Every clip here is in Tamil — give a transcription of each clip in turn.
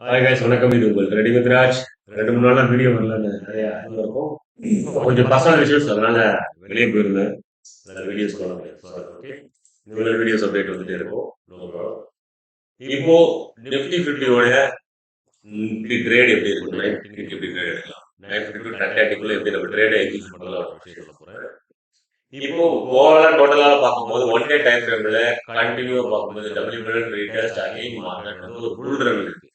ஹாய் guys வணக்கம். இது உங்கள் ரெடி வித் ராஜ். ரெண்டு மூணு நாளா வீடியோ வரலன்னு நிறைய இது இருக்கும் கொஞ்சம் பர்சனல் இஷ்யூஸ் அதனால வெளியே போயிருந்தேன். நல்ல வீடியோஸ் பண்ண ஓகே இந்த வீடியோஸ் அப்டேட் வந்துட்டே இருக்கும். இப்போ நிஃப்டி ஃபிஃப்டியோட ட்ரேட் எப்படி இருக்கும் நைன் ஃபிஃப்டிக்கு எப்படி ட்ரேட் எடுக்கலாம்? நைன் ஃபிஃப்டி டு டென் தேர்ட்டிக்குள்ள எப்படி நம்ம ட்ரேடை எக்ஸிக்யூட் பண்ணலாம் விஷயம் சொல்ல போறேன். இப்போ ஓவரா டோட்டலா பார்க்கும்போது ஒன் டே டைம் ஃப்ரேம்ல கண்டினியூவா பார்க்கும்போது டபிள்யூ ரீடர்ஸ் அகைன் மார்க்கெட் வந்து ஒரு புல் ரன் இருக்கு.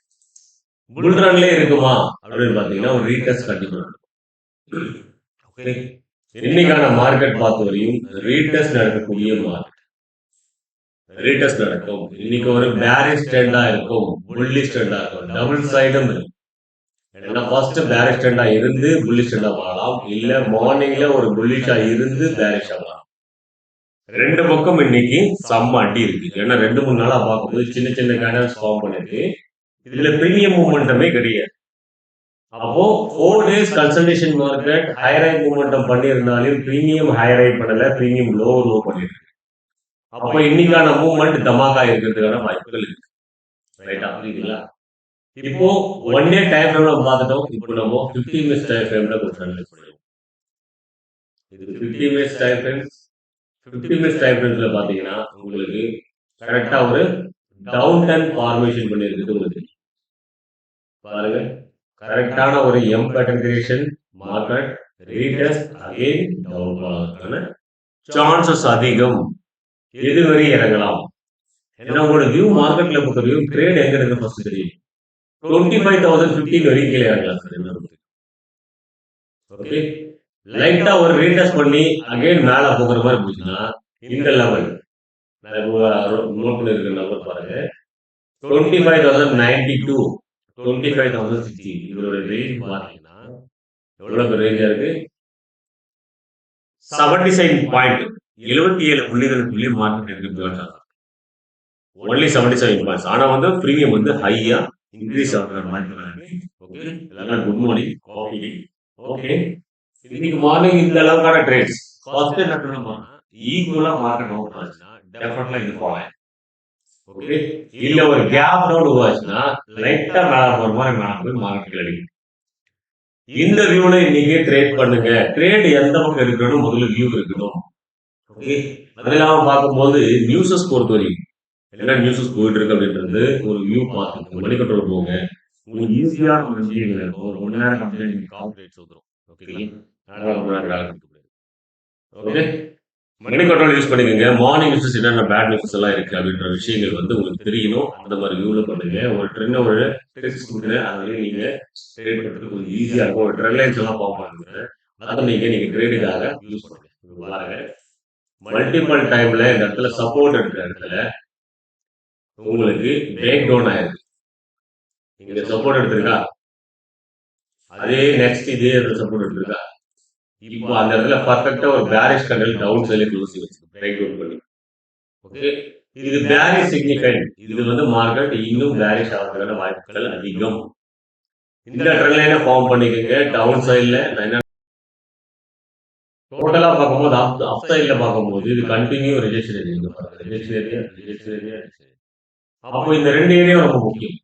புல் ரன்லயே இருக்குமா? அப்படின்னு பாத்தீங்கன்னா ஒரு ரீடர்ஸ் கண்டிப்பா இன்னைக்கான மார்க்கெட் பார்த்த வரையும் ரீடர்ஸ் நடக்கக்கூடிய மார்க்கெட் ரீடர்ஸ் நடக்கும். இன்னைக்கு ஒரு பேரிஷ் ட்ரெண்டா இருக்கும். புல்லிஷ் ட்ரெண்டா இருக்கும். டபுள் சைடும் இருக்கும் ஏன்னா ஃபர்ஸ்ட் பேரிஷ் ட்ரெண்டா இருந்து புல்லிஷ் ட்ரெண்டா வரலாம் இல்ல மார்னிங்ல ஒரு புல்லிஷா இருந்து பேரிஷ் ஆகலாம் ரெண்டு பக்கம் இன்னைக்கு செம்ம அடி இருக்கு. ஏன்னா ரெண்டு மூணு நாளா பார்க்கும்போது சின்ன சின்ன கேண்டல்ஸ் ஃபார்ம் பண்ணிருக்கு இதுல பெரிய மூமெண்டமே கிடையாது அப்போ ஃபோர் டேஸ் கன்சல்டேஷன் மார்க்கெட் ஹையரை மூமெண்டம் பண்ணியிருந்தாலும் பிரீமியம் ஹையரை பண்ணல பிரீமியம் லோ லோ பண்ணிருக்கு அப்போ இன்னைக்கான மூமெண்ட் தமாகா இருக்கிறதுக்கான வாய்ப்புகள் இருக்கு. ரைட்டா புரியுதுங்களா? இப்போ ஒன் டே டைம் ஃப்ரேம்ல பார்த்துட்டோம். இப்போ நம்ம ஃபிஃப்டி மினிட்ஸ் டைம் ஃப்ரேம்ல கொஞ்சம் அனலைஸ் பண்ணுவோம் இது fifty minutes time frame fifty minutes time ஃப்ரேம்ல பாத்தீங்கன்னா உங்களுக்கு கரெக்டா ஒரு டவுன் டென் ஃபார்மேஷன் பண்ணியிருக்குது உங்களுக்கு பாருங்க கரெக்டான ஒரு M pattern creation market readers again down போவதற்கான சான்சஸ் அதிகம் எது வரை இறங்கலாம் ஏன்னா உங்களோட வியூ மார்க்கெட்ல பொறுத்த வியூ ட்ரேட் எங்க இருக்கு ஃபர்ஸ்ட் தெரியும் டுவெண்ட்டி ஃபைவ் தௌசண்ட் ஃபிஃப்டின் வரைக்கும் கீழே இறங்கலாம் சார் என்ன ஓகே லைட்டா ஒரு ரீடர்ஸ் பண்ணி அகைன் மேல போகிற மாதிரி போச்சுன்னா இந்த லெவல் நோட் பண்ணிருக்க நம்பர் பாருங்க twenty five thousand ninety two twenty five thousand sixty இதோட ரேஞ்ச் பார்த்தீங்கன்னா எவ்வளவு ரேஞ்சா இருக்கு? செவன்டி செவன் பாயிண்ட் எழுபத்தி ஏழு புள்ளிகள் புள்ளி மார்க்கெட் இருக்கு ஒன்லி செவன்டி செவன் பாயிண்ட்ஸ் ஆனா வந்து ப்ரீமியம் வந்து ஹையா இன்க்ரீஸ் ஆகிற மாதிரி ஓகே எல்லாரும் குட் மார்னிங் காஃபி ஓகே இன்னைக்கு மார்னிங் இந்த அளவுக்கான ட்ரேட்ஸ் ஃபர்ஸ்ட் என்ன பண்ணணுமா ஈக்குவலா மார்க்கெட் ஓப்பன் ஆச்சுன்னா டெஃபினெட்லா இது போகலாம் ஓகே இல்ல ஒரு கேப் டவுன் உருவாச்சுன்னா லைட்டா மேல போற மாதிரி மேல போய் மார்க்கெட் அடிக்கும். இந்த வியூல இன்னைக்கு ட்ரேட் பண்ணுங்க. ட்ரேட் எந்த பக்கம் இருக்கணும் முதல்ல வியூ இருக்கணும். ஓகே அது இல்லாம பார்க்கும்போது நியூஸஸ் பொறுத்த வரைக்கும். என்ன நியூஸஸ் போயிட்டு இருக்கு அப்படின்றது ஒரு வியூ பார்த்துக்கோங்க மணி கண்ட்ரோல் போங்க. உங்களுக்கு ஈஸியான ஒரு விஷயங்கள் இருக்கும் ஒரு ஒன் நேரம் கம்ப்ளைண்ட் கால்குலேட் வந்துடும் ஓகே அதனால நேரம் வேலை ஓகே மணி கண்ட்ரோல் யூஸ் பண்ணிக்கோங்க. மார்னிங் நியூஸஸ் என்னென்ன பேட் நியூஸஸ் எல்லாம் இருக்கு அப்படின்ற விஷயங்கள் வந்து உங்களுக்கு தெரியணும். அந்த மாதிரி வியூல பண்ணுங்க. ஒரு ட்ரெண்ட் ஒரு டெக்ஸ்ட் கொடுக்குறேன் அதுலயே நீங்க ட்ரேட் பண்றதுக்கு கொஞ்சம் ஈஸியா இருக்கும். ஒரு ட்ரெண்ட் லைன்ஸ் எல்லாம் பார்ப்பாங்க அதை நீங்க நீங்க ட்ரேடுக்காக யூஸ் பண்ணுங்க. இது பாருங்க மல்டிபிள் டைம்ல இந்த இடத்துல சப்போர்ட் இருக்கிற இடத்துல உங்களுக்கு பிரேக் டவுன் ஆயிருக்கு இங்க சப்போர்ட் எடுத்திருக்கா? அதே நெக்ஸ்ட் இதே இடத்துல சப்போர்ட் எடுத்திருக்கா? இப்போ அந்த இடத்துல பர்ஃபெக்டா ஒரு பேரிஷ் கண்டல் டவுன் சைட்ல க்ளோசிங் வச்சிருக்கு. பிரேக் டவுன் பண்ணி. ஓகே இது பேரிஷ் சிக்னிஃபைன் இது வந்து மார்க்கெட் இன்னும் பேரிஷ் ஆகிறதுக்கான வாய்ப்புகள் அதிகம். இந்த ட்ரெண்ட் லைனை ஃபார்ம் பண்ணிக்கோங்க? டவுன் சைட்ல என்ன டோட்டலா பார்க்கும்போது அப் அப் சைட்ல பார்க்கும்போது இது continue rejection area rejection area rejection area அப்போ இந்த ரெண்டு ஏரியா ரொம்ப முக்கியம்.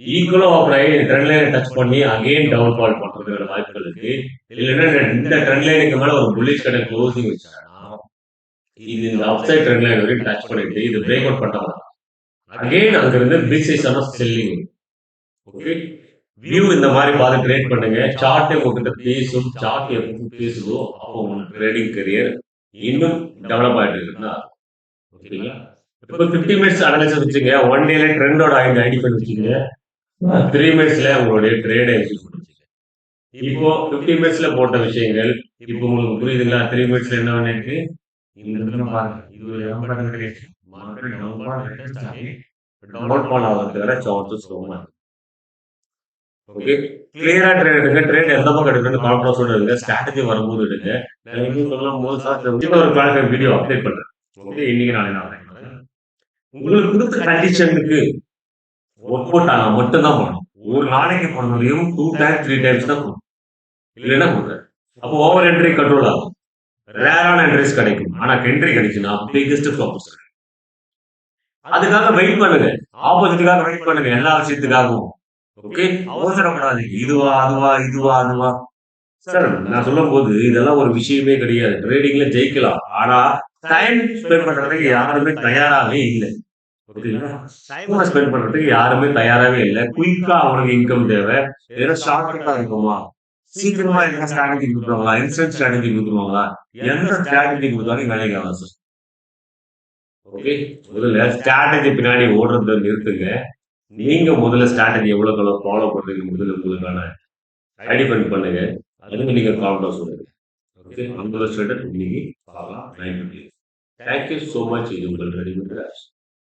ஈக்குவலா ஓப்பன் ட்ரெண்ட் லைனை டச் பண்ணி அகைன் டவுன் ஃபால் பண்றதுக்கான வாய்ப்புகள் இருக்கு. இல்லைன்னா இந்த ட்ரெண்ட் லைனுக்கு மேல ஒரு புல்லிஷ் கடை க்ளோசிங் வச்சாங்கன்னா இது இந்த அப்சைட் ட்ரெண்ட் லைன் வரைக்கும் டச் பண்ணிட்டு இது பிரேக் அவுட் பண்ணலாம் அகைன் அங்க இருந்து பிக் சைஸான செல்லிங் ஓகே வியூ இந்த மாதிரி பார்த்து ட்ரேட் பண்ணுங்க. சார்ட் உங்ககிட்ட பேசும். சார்ட் எப்போ பேசுதோ அப்போ உங்களுக்கு ட்ரேடிங் கரியர் இன்னும் டெவலப் ஆயிட்டு இருக்குன்னா ஓகேங்களா? இப்போ ஃபிஃப்டி மினிட்ஸ் அனலைஸ் வச்சுங்க. ஒன் டேல ட்ரெண்டோட ஐடி ஐடி பண்ணி வச்சுங்க. த்ரீ மினிட்ஸ்ல உங்களுடைய ட்ரேடை எக்ஸிக்யூட் பண்ணுங்க இப்போ ஃபிஃப்டி மினிட்ஸ்ல போட்ட விஷயங்கள் இப்போ உங்களுக்கு புரியுதுங்களா? த்ரீ மினிட்ஸ்ல என்ன பண்ணிருக்கு? இந்த இடத்துல பாருங்க. இது ஒரு M pattern creation market down fall latest ஆகி டவுன் பால் ஆகிறதுக்கான சான்சஸ் ரொம்ப இருக்கு ஓகே கிளியரா ட்ரேட் எடுங்க. ட்ரேட் எந்த பக்கம் எடுக்கணும் கான்ஃபிடன்ஸோட எடுங்க. ஸ்ட்ராட்டஜி வரும்போது எடுங்க. சொல்லும் போது ஒரு கிளாஸ் வீடியோ அப்டேட் பண்றேன். ஓகே இன்னைக்கு நாளை நான் உங்களுக்கு கொடுத்த கண்டிஷனுக்கு ஒர்க் அவுட் ஆனா மட்டும்தான் போகணும் ஒரு நாளைக்கு பண்ணதையும் டூ டைம்ஸ் த்ரீ டைம்ஸ் தான் போகணும் இல்லைன்னா போடுறாரு அப்போ ஓவர் என்ட்ரி கண்ட்ரோல் ஆகும். ரேரான என்ட்ரிஸ் கிடைக்கும். ஆனா என்ட்ரி கிடைச்சுன்னா பிக்கெஸ்ட் ப்ராப்பர்ஸ் அதுக்காக வெயிட் பண்ணுங்க. ஆப்போசிட்டுக்காக வெயிட் பண்ணுங்க. எல்லா விஷயத்துக்காகவும். ஓகே அவசரப்படாது இதுவா அதுவா இதுவா அதுவா. சார் நான் சொல்லும் போது இதெல்லாம் ஒரு விஷயமே கிடையாது. ட்ரேடிங்ல ஜெயிக்கலாம். ஆனா டைம் ஸ்பெண்ட் பண்றதுக்கு யாருமே தயாராகவே இல்லை. ஓகேங்களா டைம் ஸ்பெண்ட் பண்றதுக்கு யாருமே தயாராகவே இல்லை. குயிக்கா அவனுக்கு இன்கம் தேவை. ஏதோ ஷார்ட்கட்டா இருக்குமா? சீக்கிரமா என்ன ஸ்ட்ராட்டஜி கொடுத்துருவாங்களா? இன்ஸ்டன்ட் ஸ்ட்ராட்டஜி கொடுத்துருவாங்களா? எந்த ஸ்ட்ராட்டஜி கொடுத்தாலும் வேலைக்கு ஆகும் சார் ஓகே முதல்ல ஸ்ட்ராட்டஜி பின்னாடி ஓடுறத நிறுத்துங்க. நீங்க முதல்ல ஸ்ட்ராட்டஜி எவ்வளவு எவ்வளவு ஃபாலோ பண்றீங்க முதல்ல உங்களுக்கான ஐடென்டிஃபை பண்ணுங்க. அதுக்கு நீங்க கான்ஃபிடன்ஸ் சொல்லுங்க. ஓகே அந்த ஸ்ட்ராட்டஜி இன்னைக்கு பார்க்கலாம். ட்ரை பண்ணி தேங்க்யூ ஸோ மச் இது உங்கள் ரெடி